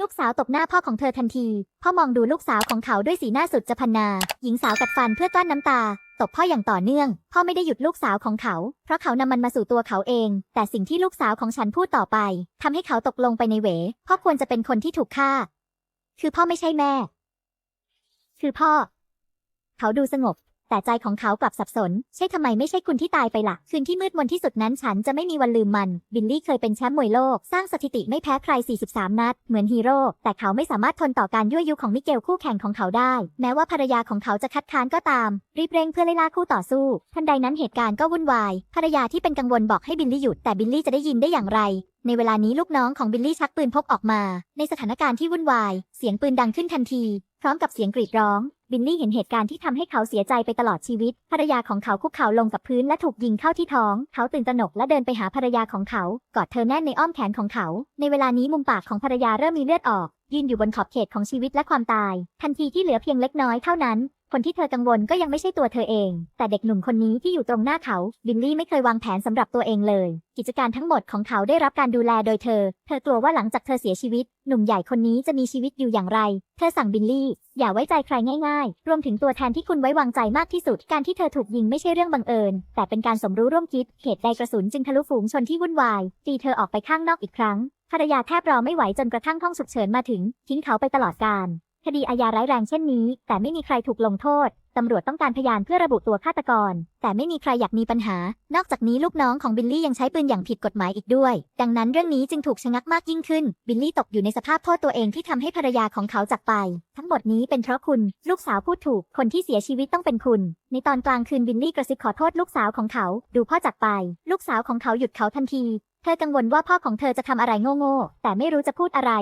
ลูกสาวตบหน้าพ่อของเธอทันที พ่อมองดูลูกสาวของเขาด้วยสีหน้าสุดจะพันนา หญิงสาวกัดฟันเพื่อกลั้นน้ำตา ตบพ่ออย่างต่อเนื่อง พ่อไม่ได้หยุดลูกสาวของเขา เพราะเขานำมันมาสู่ตัวเขาเอง แต่สิ่งที่ลูกสาวของฉันพูดต่อไปทำให้เขาตกลงไปในเหว พ่อควรจะเป็นคนที่ถูกฆ่า คือพ่อไม่ใช่แม่ คือพ่อ เขาดูสงบ แต่ใจของเขากลับสับสน ใช่ทำไมไม่ใช่คุณที่ตายไปละ่ะ คืนที่มืดมนที่สุดนั้นฉันจะไม่มีวันลืมมัน บิลลี่เคยเป็นแชมป์มวยโลก สร้างสถิติไม่แพ้ใคร 43 นัด เหมือนฮีโร่ แต่เขาไม่สามารถทนต่อการยั่วยุของมิเกลคู่แข่งของเขาได้ แม้ว่าภรรยาของเขาจะคัดค้านก็ตาม รีบเร่งเพื่อไล่ล่าคู่ต่อสู้ ทันใดนั้นเหตุการณ์ก็วุ่นวาย ภรรยาที่เป็นกังวลบอกให้บิลลี่หยุด แต่บิลลี่จะได้ยินได้อย่างไร ในเวลานี้ลูกน้องของบิลลี่ชักปืนพกออกมา ในสถานการณ์ที่วุ่นวาย เสียงปืนดังขึ้นทันที พร้อมกับเสียงกรีดร้อง บิลลี่เห็นเหตุการณ์ที่ทำให้เขาเสียใจไปตลอดชีวิต ภรรยาของเขาคุกเข่าลงกับพื้นและถูกยิงเข้าที่ท้อง เขาตื่นตระหนกและเดินไปหาภรรยาของเขา กอดเธอแน่นในอ้อมแขนของเขา ในเวลานี้มุมปากของภรรยาเริ่มมีเลือดออกยืนอยู่บนขอบเขตของชีวิตและความตาย ทันทีที่เหลือเพียงเล็กน้อยเท่านั้น คนที่เธอกังวลก็ยังไม่ใช่ตัวเธอเอง แต่เด็กหนุ่มคนนี้ที่อยู่ตรงหน้าเขาบิลลี่ไม่เคยวางแผนสำหรับตัวเองเลย กิจการทั้งหมดของเขาได้รับการดูแลโดยเธอ เธอกลัวว่าหลังจากเธอเสียชีวิต หนุ่มใหญ่คนนี้จะมีชีวิตอยู่อย่างไร เธอสั่งบิลลี่ อย่าไว้ใจใครง่ายๆ รวมถึงตัวแทนที่คุณไว้วางใจมากที่สุด การที่เธอถูกยิงไม่ใช่เรื่องบังเอิญ แต่เป็นการสมรู้ร่วมคิด เหตุใดกระสุนจึงทะลุฝูงชนที่วุ่นวาย ตีเธอออกไปข้างนอกอีกครั้งภรรยาแทบรอไม่ไหวจนกระทั่งห้องฉุกเฉินมาถึง ทิ้งเขาไปตลอดกาล คดีอาญาร้ายแรงเช่นนี้ แต่ไม่มีใครถูกลงโทษ ตำรวจต้องการพยานเพื่อระบุตัวฆาตกร แต่ไม่มีใครอยากมีปัญหา นอกจากนี้ลูกน้องของบิลลี่ยังใช้ปืนอย่างผิดกฎหมายอีกด้วย ดังนั้นเรื่องนี้จึงถูกชะงักมากยิ่งขึ้น บิลลี่ตกอยู่ในสภาพโทษตัวเองที่ทำให้ภรรยาของเขาจากไป ทั้งหมดนี้เป็นเพราะคุณ ลูกสาวพูดถูก คนที่เสียชีวิตต้องเป็นคุณ ในตอนกลางคืนบิลลี่กระซิบขอโทษลูกสาวของเขา ดูพ่อจากไป ลูกสาวของเขาหยุดเขาทันที เธอกังวลว่าพ่อของเธอจะทำอะไรโง่ๆแต่ไม่รู้จะพูดอะไร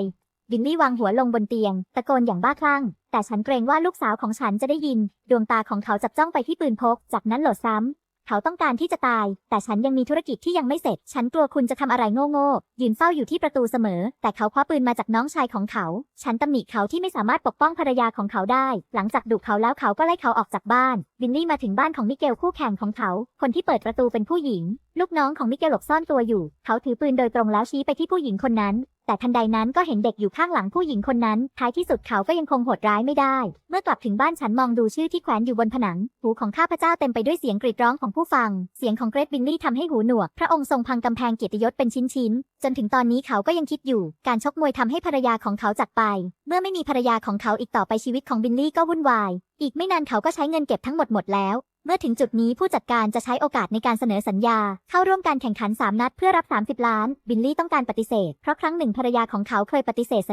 บิลลี่วางหัวลงบนเตียง ตะโกนอย่างบ้าคลั่ง แต่ฉันเกรงว่าลูกสาวของฉันจะได้ยิน ดวงตาของเขาจับจ้องไปที่ปืนพก จากนั้นโหลดซ้ำ เขาต้องการที่จะตาย แต่ฉันยังมีธุรกิจที่ยังไม่เสร็จ ฉันกลัวคุณจะทำอะไรโง่ๆ ยืนเฝ้าอยู่ที่ประตูเสมอ แต่เขาคว้าปืนมาจากน้องชายของเขา ฉันตำหนิเขาที่ไม่สามารถปกป้องภรรยาของเขาได้ หลังจากดุเขาแล้วเขาก็ไล่เขาออกจากบ้าน บิลลี่มาถึงบ้านของมิเกลคู่แข่งของเขา คนที่เปิดประตูเป็นผู้หญิง ลูกน้องของมิเกลหลบซ่อนตัวอยู่ เขาถือปืนโดยตรงแล้วชี้ไปที่ผู้หญิงคนนั้น แต่ทันใดนั้นก็เห็นเด็กอยู่ข้างหลังผู้หญิงคนนั้น ท้ายที่สุดเขาก็ยังคงโหดร้ายไม่ได้ เมื่อกลับถึงบ้านฉันมองดูชื่อที่แขวนอยู่บนผนัง หูของข้าพเจ้าเต็มไปด้วยเสียงกรีดร้องของผู้ฟัง เสียงของเกรทบิลลี่ทำให้หูหนวก พระองค์ทรงพังกำแพงเกียรติยศเป็นชิ้นๆ จนถึงตอนนี้เขาก็ยังคิดอยู่ การชกมวยทำให้ภรรยาของเขาจากไป เมื่อไม่มีภรรยาของเขาอีกต่อไปชีวิตของบิลลี่ก็วุ่นวาย อีกไม่นานเขาก็ใช้เงินเก็บทั้งหมดหมดแล้ว เมื่อถึงจุดนี้ผู้จัดการจะใช้โอกาสในการเสนอสัญญา เข้าร่วมการแข่งขัน 3 นัดเพื่อรับ 30 ล้าน บิลลี่ต้องการปฏิเสธ เพราะครั้งหนึ่งภรรยาของเขาเคยปฏิเสธสัญ